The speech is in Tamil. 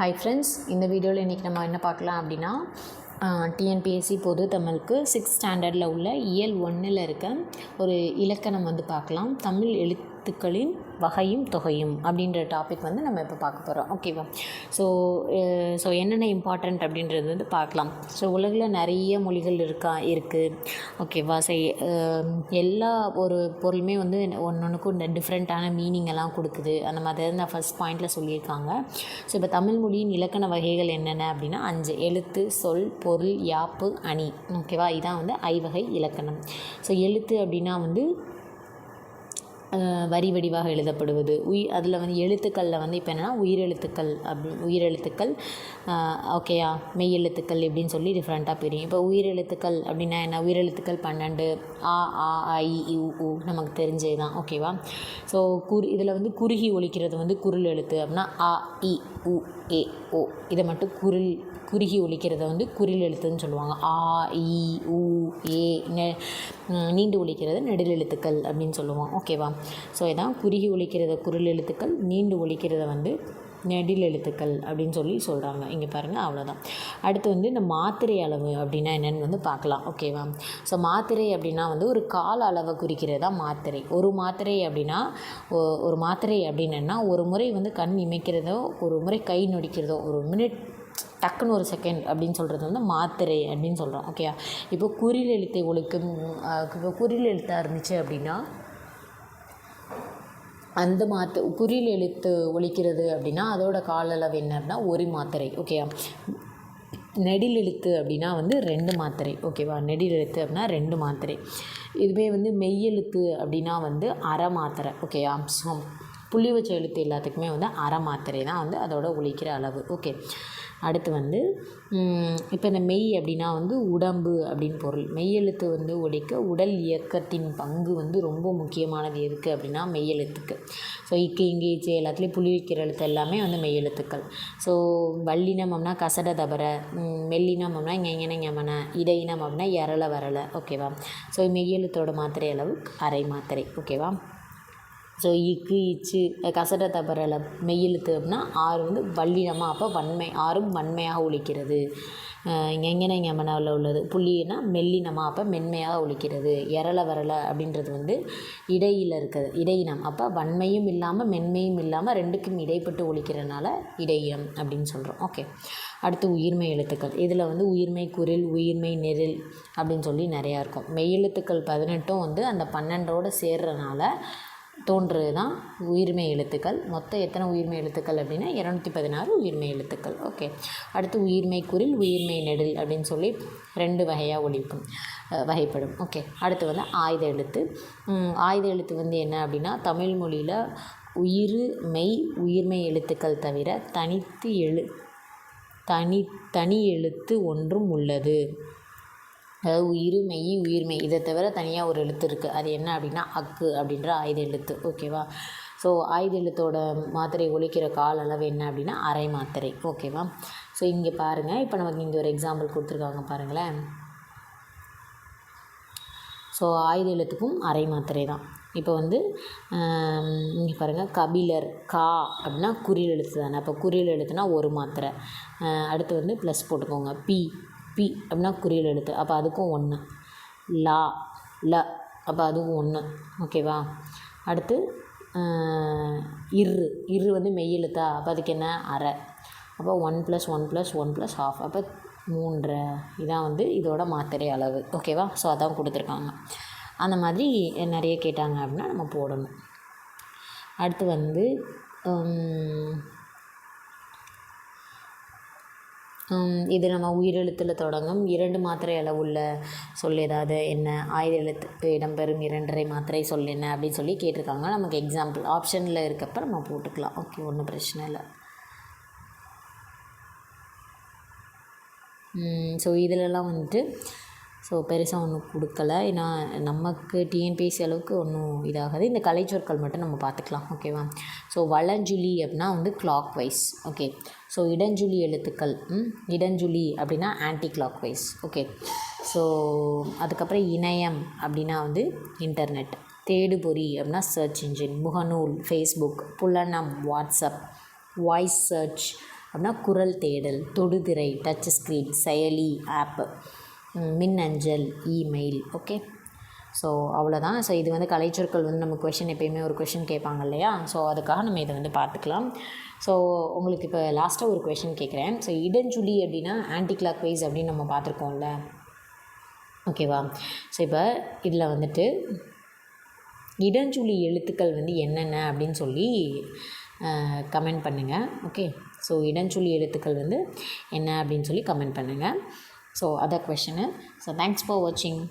ஹாய் ஃப்ரெண்ட்ஸ் இந்த வீடியோவில் இன்றைக்கி நம்ம என்ன பார்க்கலாம் அப்படின்னா டிஎன்பிஎஸ்சி பொது தமிழுக்கு சிக்ஸ்த் ஸ்டாண்டர்டில் உள்ள இயல் ஒன்றில் இருக்க ஒரு இலக்கணம் வந்து பார்க்கலாம். தமிழ் எழுத்துக்களின் வகையும் தொகையும் அப்படின்ற டாபிக் வந்து நம்ம இப்போ பார்க்க போகிறோம் ஓகேவா ஸோ ஸோ என்னென்ன இம்பார்ட்டண்ட் அப்படின்றது வந்து பார்க்கலாம். ஸோ உலகில் நிறைய மொழிகள் இருக்கா இருக்குது ஓகேவா ஸோ எல்லா ஒரு பொருளுமே வந்து ஒன்று ஒன்றுக்கும் டிஃப்ரெண்ட்டான மீனிங் எல்லாம் கொடுக்குது. அந்த மாதிரி நான் ஃபஸ்ட் பாயிண்டில் சொல்லியிருக்காங்க. ஸோ இப்போ தமிழ் மொழியின் இலக்கண வகைகள் என்னென்ன அப்படின்னா அஞ்சு. எழுத்து சொல் பொருள் யாப்பு அணி. ஓகேவா இதான் வந்து ஐவகை இலக்கணம். ஸோ எழுத்து அப்படின்னா வந்து வரி வடிவாக எழுதப்படுவது. உய் அதில் வந்து எழுத்துக்களில் வந்து இப்போ என்னென்னா உயிரெழுத்துக்கள் அப்படி உயிரெழுத்துக்கள் ஓகேயா மெய் எழுத்துக்கள் இப்படின்னு சொல்லி டிஃப்ரெண்ட்டாக பிரியும். இப்போ உயிரெழுத்துக்கள் அப்படின்னா என்ன? உயிரெழுத்துக்கள் பன்னெண்டு ஆ ஆ ஐ உ உ நமக்கு தெரிஞ்சது தான் ஓகேவா ஸோ குறு இதில் வந்து குறுகி ஒழிக்கிறது வந்து குரல் எழுத்து அப்படின்னா ஆ இ உ ஏ ஓ. இதை மட்டும் குரில் குறுகி ஒழிக்கிறத வந்து குறில் எழுத்துன்னு சொல்லுவாங்க. ஆ இ உ ஏ நெ நீண்டு ஒழிக்கிறது நெடில் எழுத்துக்கள் அப்படின்னு சொல்லுவோம். ஓகேவா ஸோ இதான் குறுகி ஒழிக்கிறத குரில் எழுத்துக்கள் நீண்டு ஒழிக்கிறத வந்து நெடில் எழுத்துக்கள் அப்படின்னு சொல்லி சொல்கிறாங்க இங்கே பாருங்கள் அவ்வளோதான் அடுத்து வந்து இந்த மாத்திரை அளவு அப்படின்னா என்னென்னு வந்து பார்க்கலாம். ஓகேவா ஸோ மாத்திரை அப்படின்னா வந்து ஒரு கால அளவை குறிக்கிறது தான் மாத்திரை. ஒரு மாத்திரை அப்படின்னா ஒரு மாத்திரை அப்படின்னா ஒரு முறை வந்து கண் இமைக்கிறதோ ஒரு முறை கை நொடிக்கிறதோ ஒரு மினிட் டக்குன்னு ஒரு செகண்ட் அப்படின்னு சொல்கிறது வந்து மாத்திரை அப்படின்னு சொல்கிறோம் ஓகேயா இப்போ குறில் எழுத்தை ஒழுக்கும் இப்போ குறில் எழுத்தாக இருந்துச்சு அப்படின்னா அந்த மாத்து குறில் எழுத்து ஒழிக்கிறது அப்படின்னா அதோட கால அளவு என்ன அப்படின்னா ஒரு மாத்திரை ஓகேயா நெடில் எழுத்து அப்படின்னா வந்து ரெண்டு மாத்திரை ஓகேவா நெடில் எழுத்து அப்படின்னா ரெண்டு மாத்திரை. இதுவே வந்து மெய்யெழுத்து அப்படின்னா வந்து அரை மாத்திரை ஓகேயா ஸோ புள்ளி வச்ச எழுத்து எல்லாத்துக்குமே வந்து அரை மாத்திரை தான் வந்து அதோட ஒழிக்கிற அளவு. ஓகே அடுத்து வந்து இப்போ இந்த மெய் அப்படின்னா வந்து உடம்பு அப்படின்னு பொருள். மெய்யெழுத்து வந்து ஒழிக்க உடல் இயக்கத்தின் பங்கு வந்து ரொம்ப முக்கியமானது எதுக்கு அப்படின்னா மெய்யெழுத்துக்கு ஸோ இக்கு இங்கே இச்சு எல்லாத்துலேயும் புள்ளி வைக்கிற எழுத்து எல்லாமே வந்து மெய்யெழுத்துக்கள் ஸோ வல்லினம் அப்படின்னா கசட தபர மெல்லினம் அப்படின்னா இங்கே ஞமன இடையினம் அப்படின்னா எரள வரலை ஓகேவா ஸோ மெய்யெழுத்தோட மாத்திரை அளவு அரை மாத்திரை. ஓகேவா ஸோ இக்கு இச்சு கசட தபரல மெய்யெழுத்து அப்படின்னா ஆறு வந்து வல்லினமாக அப்போ வன்மை ஆறும் வன்மையாக ஒழிக்கிறது. எங்கன ஞமனாவில் உள்ளது? புள்ளினா மெல்லினமாக அப்போ மென்மையாக ஒழிக்கிறது. எரள வரல அப்படின்றது வந்து இடையில் இருக்கிறது. இடையினம். அப்போ வன்மையும் இல்லாமல் மென்மையும் இல்லாமல் ரெண்டுக்கும் இடைப்பட்டு ஒழிக்கிறனால இடையினம் அப்படின்னு சொல்கிறோம் ஓகே அடுத்து உயிர்மை எழுத்துக்கள். இதில் வந்து உயிர்மை குரில் உயிர்மை நெரில் அப்படின்னு சொல்லி நிறையா இருக்கும். மெய்யெழுத்துக்கள் பதினெட்டும் வந்து அந்த பன்னெண்டோடு சேர்றனால தோன்றுறது தான் உயிர்மை எழுத்துக்கள். மொத்தம் எத்தனை உயிர்மை எழுத்துக்கள் அப்படின்னா இரநூத்தி பதினாறு உயிர்மை எழுத்துக்கள். ஓகே. அடுத்து உயிர்மை குரில் உயிர்மை நெடில் அப்படின்னு சொல்லி ரெண்டு வகையாக ஒழிக்கும் வகைப்படும். ஓகே. அடுத்து வந்து ஆயுத எழுத்து. ஆயுத எழுத்து வந்து என்ன அப்படின்னா தமிழ் மொழியில் உயிர் மெய் உயிர்மை எழுத்துக்கள் தவிர தனித்து எழு தனி தனி எழுத்து ஒன்றும் உள்ளது. அதாவது உயிர் மெய் உயிர் மெய். இதை தவிர தனியாக ஒரு எழுத்து இருக்குது அது என்ன அப்படின்னா அக்கு அப்படின்ற ஆயுத எழுத்து. ஓகேவா ஸோ ஆயுத எழுத்தோட மாத்திரை ஒழிக்கிற கால அளவு என்ன அப்படின்னா அரை மாத்திரை. ஓகேவா ஸோ இங்கே பாருங்கள் இப்போ நமக்கு இங்கே ஒரு எக்ஸாம்பிள் கொடுத்துருக்காங்க பாருங்களேன். ஸோ ஆயுத எழுத்துக்கும் அரை மாத்திரை தான். இப்போ வந்து இங்கே பாருங்கள் கபிலர் கா அப்படின்னா குறில் எழுத்து தானே. அப்போ குறில் எழுத்துனா ஒரு மாத்திரை. அடுத்து வந்து ப்ளஸ் போட்டுக்கோங்க. பி. பி அப்படின்னா குறியல் எழுத்து. அப்போ அதுக்கும் ஒன்று லா ல. அப்போ அதுவும் ஒன்று ஓகேவா அடுத்து இரு இரு வந்து மெய் எழுத்தா? அப்போ அதுக்கு என்ன? அரை அப்போ one plus one plus one plus half அப்போ மூன்றரை. இதான் வந்து இதோட மாத்திரை அளவு. ஓகேவா ஸோ அதான் கொடுத்துருக்காங்க. அந்த மாதிரி நிறைய கேட்டாங்க அப்படின்னா நம்ம போடணும். அடுத்து வந்து இது நம்ம உயிரெழுத்தில் தொடங்கும். இரண்டு மாத்திரை அளவுள்ள சொல் ஏதாவது என்ன? ஆயுத எழுத்து இடம்பெறும் இரண்டரை மாத்திரை சொல் என்ன அப்படின்னு சொல்லி கேட்டிருக்காங்க. நமக்கு எக்ஸாம்பிள் ஆப்ஷனில் இருக்கப்போ நம்ம போட்டுக்கலாம். ஓகே ஒன்றும் பிரச்சனை இல்லை. ஸோ இதிலலாம் வந்துட்டு ஸோ பெருசாக ஒன்றும் கொடுக்கல. ஏன்னா நமக்கு டிஎன்பிஎஸ்சி அளவுக்கு ஒன்றும் இதாகாது. இந்த கலைச்சொற்கள் மட்டும் நம்ம பார்த்துக்கலாம். ஓகேவா ஸோ வளஞ்சுழி அப்படின்னா வந்து கிளாக் வைஸ் ஓகே ஸோ இடஞ்சுழி எழுத்துக்கள். இடஞ்சுழி அப்படின்னா anti clock wise okay so அதுக்கப்புறம் இணையம் அப்படின்னா வந்து இன்டர்நெட் தேடுபொறி அப்படின்னா சர்ச் இன்ஜின் முகநூல் ஃபேஸ்புக் புலனம் வாட்ஸ்அப் வாய்ஸ் சர்ச் அப்படின்னா குரல் தேடல். தொடுதிரை டச் ஸ்க்ரீன் செயலி ஆப்பு மின்னஞ்சல் இமெயில் ஓகே ஸோ அவ்வளோதான் ஸோ இது வந்து கலைச்சொற்கள் வந்து நம்ம கொஷின் எப்பயுமே ஒரு கொஷின் கேட்பாங்க இல்லையா? ஸோ அதுக்காக நம்ம இதை வந்து பார்த்துக்கலாம். ஸோ உங்களுக்கு இப்போ லாஸ்ட்டாக ஒரு கொஷின் கேட்குறேன். ஸோ இடஞ்சுழி அப்படின்னா ஆன்டி கிளாக் வைஸ் அப்படின்னு நம்ம பார்த்துருக்கோம்ல. ஓகேவா ஸோ இப்போ இதில் வந்துட்டு இடஞ்சுழி எழுத்துக்கள் வந்து என்னென்ன அப்படின்னு சொல்லி கமெண்ட் பண்ணுங்கள் ஓகே ஸோ இடஞ்சுழி எழுத்துக்கள் வந்து என்ன அப்படின்னு சொல்லி கமெண்ட் பண்ணுங்கள் so other question eh? so thanks for watching